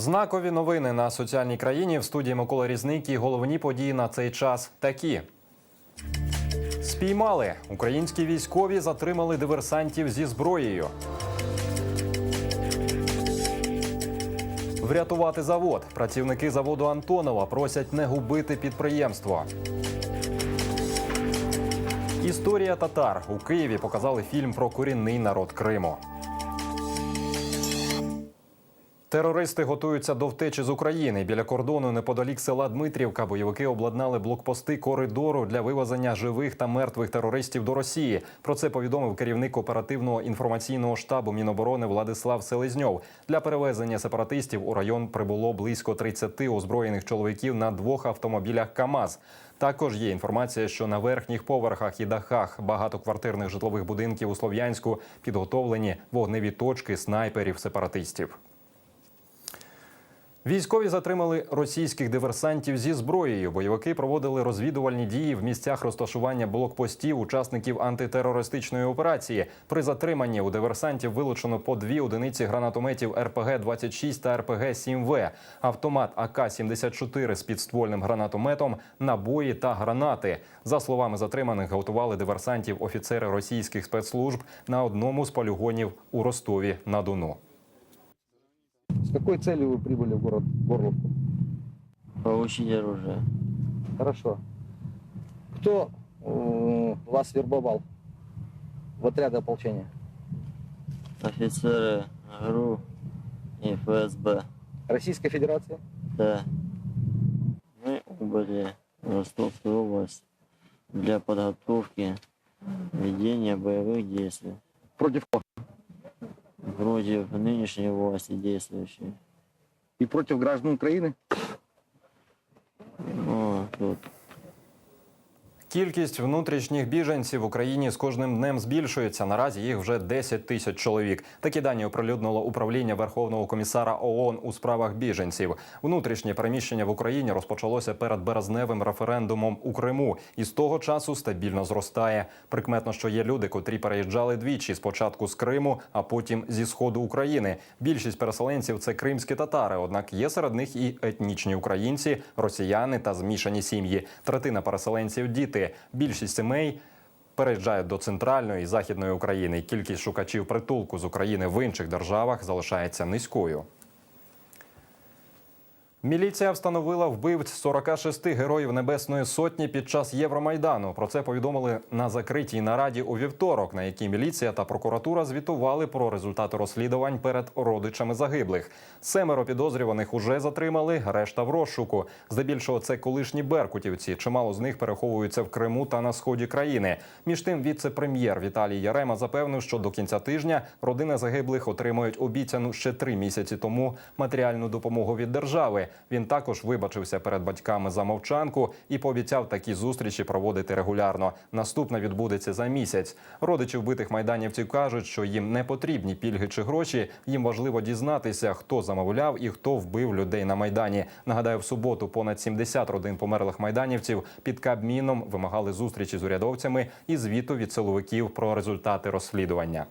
Знакові новини на соціальній країні в студії Микола Різник і головні події на цей час такі. Спіймали українські військові затримали диверсантів зі зброєю. Врятувати завод. Працівники заводу Антонова просять не губити підприємство. Історія татар у Києві показали фільм про корінний народ Криму. Терористи готуються до втечі з України. Біля кордону неподалік села Дмитрівка бойовики обладнали блокпости коридору для вивезення живих та мертвих терористів до Росії. Про це повідомив керівник оперативного інформаційного штабу Міноборони Владислав Селезньов. Для перевезення сепаратистів у район прибуло близько 30 озброєних чоловіків на двох автомобілях КАМАЗ. Також є інформація, що на верхніх поверхах і дахах багатоквартирних житлових будинків у Слов'янську підготовлені вогневі точки снайперів сепаратистів. Військові затримали російських диверсантів зі зброєю. Бойовики проводили розвідувальні дії в місцях розташування блокпостів учасників антитерористичної операції. При затриманні у диверсантів вилучено по дві одиниці гранатометів РПГ-26 та РПГ-7В, автомат АК-74 з підствольним гранатометом, набої та гранати. За словами затриманих, готували диверсантів офіцери російських спецслужб на одному з полігонів у Ростові на Дону. С какой целью вы прибыли в город Горловку? Получить оружие. Хорошо. Кто э, вас вербовал в отряды ополчения? Офицеры ГРУ и ФСБ. Российской Федерации? Да. Мы убыли в Ростовскую область для подготовки ведения боевых действий? Против нынешней власти действующей. И против граждан Украины? Ну, тут Кількість внутрішніх біженців в Україні з кожним днем збільшується. Наразі їх вже 10 тисяч чоловік. Такі дані оприлюднило управління Верховного комісара ООН у справах біженців. Внутрішнє переміщення в Україні розпочалося перед березневим референдумом у Криму і з того часу стабільно зростає. Прикметно, що є люди, котрі переїжджали двічі спочатку з Криму, а потім зі сходу України. Більшість переселенців це кримські татари. Однак є серед них і етнічні українці, росіяни та змішані сім'ї. Третина переселенців діти. Більшість сімей. Переїжджають до центральної і західної України. Кількість шукачів притулку з України в інших державах залишається низькою. Міліція встановила вбивць 46 героїв Небесної Сотні під час Євромайдану. Про це повідомили на закритій нараді у вівторок, на якій міліція та прокуратура звітували про результати розслідувань перед родичами загиблих. Семеро підозрюваних уже затримали, решта в розшуку. Здебільшого це колишні беркутівці. Чимало з них переховуються в Криму та на сході країни. Між тим, віце-прем'єр Віталій Ярема запевнив, що до кінця тижня родини загиблих отримають обіцяну ще три місяці тому матеріальну допомогу від держави. Він також вибачився перед батьками за мовчанку і пообіцяв такі зустрічі проводити регулярно. Наступна відбудеться за місяць. Родичі вбитих майданівців кажуть, що їм не потрібні пільги чи гроші. Їм важливо дізнатися, хто замовляв і хто вбив людей на майдані. Нагадаю, в суботу понад 70 родин померлих майданівців під Кабміном вимагали зустрічі з урядовцями і звіту від силовиків про результати розслідування.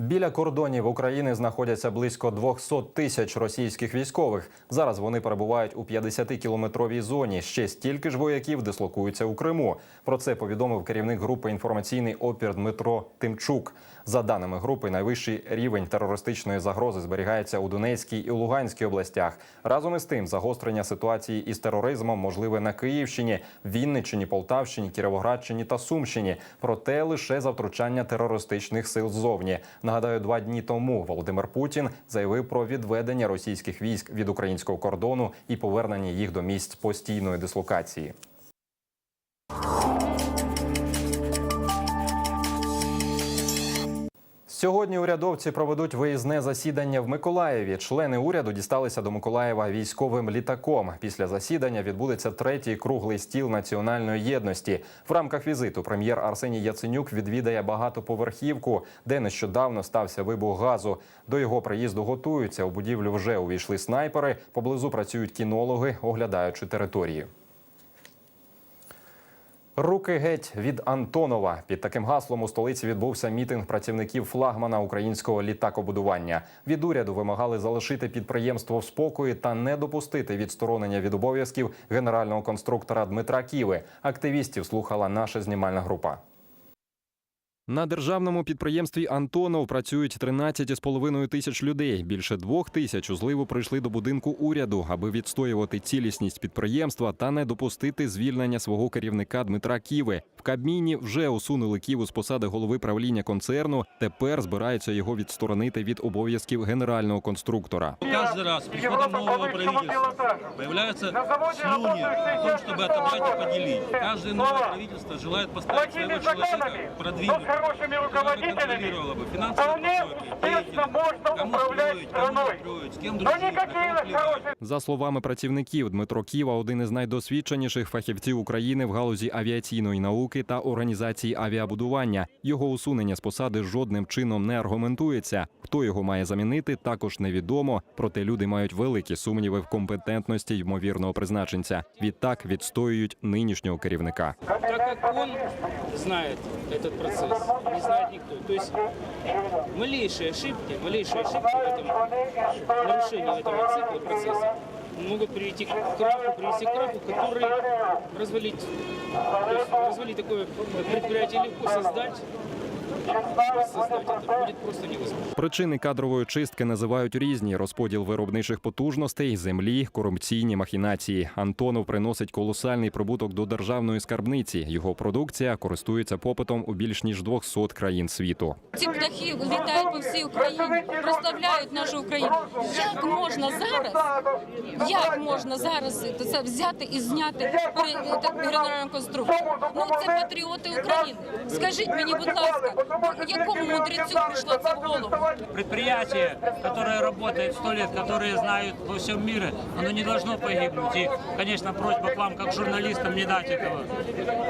Біля кордонів України знаходяться близько 200 тисяч російських військових. Зараз вони перебувають у 50-кілометровій зоні. Ще стільки ж вояків дислокуються у Криму. Про це повідомив керівник групи інформаційний опір Дмитро Тимчук. За даними групи, найвищий рівень терористичної загрози зберігається у Донецькій і Луганській областях. Разом із тим, загострення ситуації із тероризмом можливе на Київщині, Вінниччині, Полтавщині, Кіровоградщині та Сумщині. Проте лише за втручання терористичних сил ззовні. Нагадаю, два дні тому Володимир Путін заявив про відведення російських військ від українського кордону і повернення їх до місць постійної дислокації. Сьогодні урядовці проведуть виїзне засідання в Миколаєві. Члени уряду дісталися до Миколаєва військовим літаком. Після засідання відбудеться третій круглий стіл національної єдності. В рамках візиту прем'єр Арсеній Яценюк відвідає багатоповерхівку, де нещодавно стався вибух газу. До його приїзду готуються. У будівлю вже увійшли снайпери. Поблизу працюють кінологи, оглядаючи території. Руки геть від Антонова. Під таким гаслом у столиці відбувся мітинг працівників флагмана українського літакобудування. Від уряду вимагали залишити підприємство в спокої та не допустити відсторонення від обов'язків генерального конструктора Дмитра Ківи. Активістів слухала наша знімальна група. На державному підприємстві Антонов працюють 13,5 тисяч людей. Більше двох тисяч у зливу прийшли до будинку уряду, аби відстоювати цілісність підприємства та не допустити звільнення свого керівника Дмитра Ківи. В Кабміні вже усунули Ківу з посади голови правління концерну. Тепер збираються його відсторонити від обов'язків генерального конструктора. Каждый раз приходом нового правительства появляются слюни о том, чтобы отобрать и поделить. Правительство желает поставить своего человека, продвинуть, хорошими который руководителями контролировало бы финансовые вполне потоки, успешно можно кому управлять строить, кому страной. не строить, с кем Но дружить, на никакие кого нас плевать. хорошие За словами працівників, Дмитро Ківа один із найдосвідченіших фахівців України в галузі авіаційної науки та організації авіабудування. Його усунення з посади жодним чином не аргументується. Хто його має замінити, також невідомо. Проте люди мають великі сумніви в компетентності ймовірного призначенця. Відтак відстоюють нинішнього керівника. так как он знает этот процесс, не знает никто. То есть малейшие ошибки, малейшие ошибки в этом нарушении этого цикла процесса могут привести к краху, привести к краху, который развалить, то есть развалить такое предприятие легко создать, Причини кадрової чистки називають різні: розподіл виробничих потужностей, землі, корупційні махінації. Антонов приносить колосальний прибуток до державної скарбниці. Його продукція користується попитом у більш ніж 200 країн світу. Ці птахи літають по всій Україні, прославляють нашу Україну. Як можна зараз, як можна зараз це взяти і зняти пере- так, генерального? Ну це патріоти України. Скажіть мені, будь ласка, якому мудрецю прийшло це в голову? предприятие, которое работает сто лет, которое знают во всем мире, оно не должно погибнуть. И, конечно, просьба к вам, как журналистам, не дать этого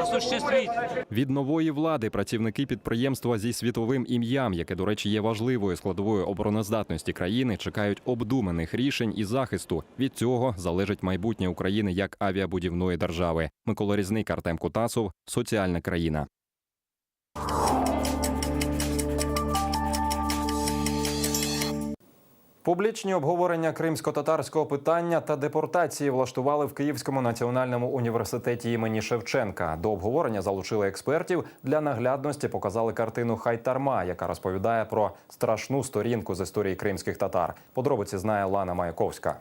осуществить. Від нової влади працівники підприємства зі світовим ім'ям, яке, до речі, є важливою складовою обороноздатності країни, чекають обдуманих рішень і захисту. Від цього залежить майбутнє України як авіабудівної держави. Микола Різник, Артем Кутасов, соціальна країна. Публічні обговорення кримсько-татарського питання та депортації влаштували в Київському національному університеті імені Шевченка. До обговорення залучили експертів. Для наглядності показали картину Хайтарма, яка розповідає про страшну сторінку з історії кримських татар. Подробиці знає Лана Маяковська.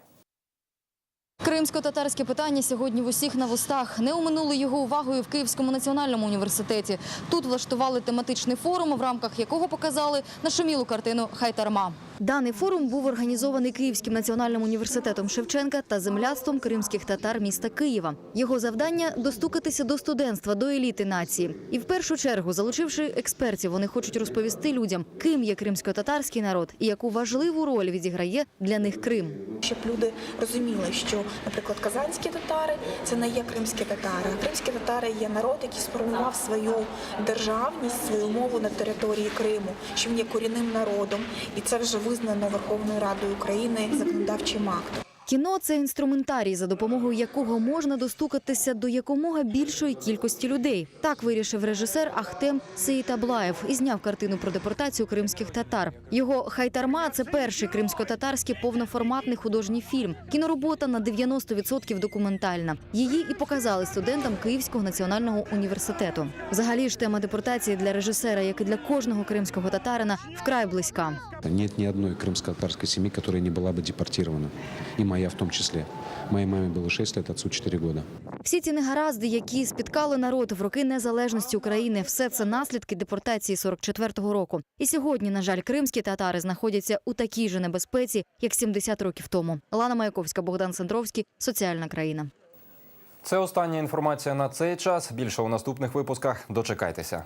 Кримсько-татарське питання сьогодні в усіх на вустах. Не оминули його увагою в Київському національному університеті. Тут влаштували тематичний форум, в рамках якого показали нашумілу картину Хайтарма. Даний форум був організований Київським національним університетом Шевченка та земляцтвом кримських татар міста Києва. Його завдання достукатися до студентства, до еліти нації. І в першу чергу, залучивши експертів, вони хочуть розповісти людям, ким є кримсько-татарський народ і яку важливу роль відіграє для них Крим. щоб люди розуміли, що, наприклад, казанські татари це не є кримські татари. Кримські татари є народ, який сформував свою державність, свою мову на території Криму, що він є корінним народом, і це вже визнано Верховною Радою України законодавчим актом. Кіно це інструментарій, за допомогою якого можна достукатися до якомога більшої кількості людей. Так вирішив режисер Ахтем Сеїтаблаєв і зняв картину про депортацію кримських татар. Його хайтарма це перший кримсько-татарський повноформатний художній фільм. Кіноробота на 90% документальна. Її і показали студентам Київського національного університету. Взагалі ж тема депортації для режисера, як і для кожного кримського татарина, вкрай близька. Нет ни одной крымско-татарской семьи, которая не была бы депортирована. И моя в том числе. Моей маме было 6 лет, отцу 4 года. Всі ці негаразди, які спіткали народ в роки незалежності України, все це наслідки депортації 44-го року. І сьогодні, на жаль, кримські татари знаходяться у такій же небезпеці, як 70 років тому. Лана Маяковська, Богдан Сандровський, соціальна країна. Це остання інформація на цей час. Більше у наступних випусках. Дочекайтеся.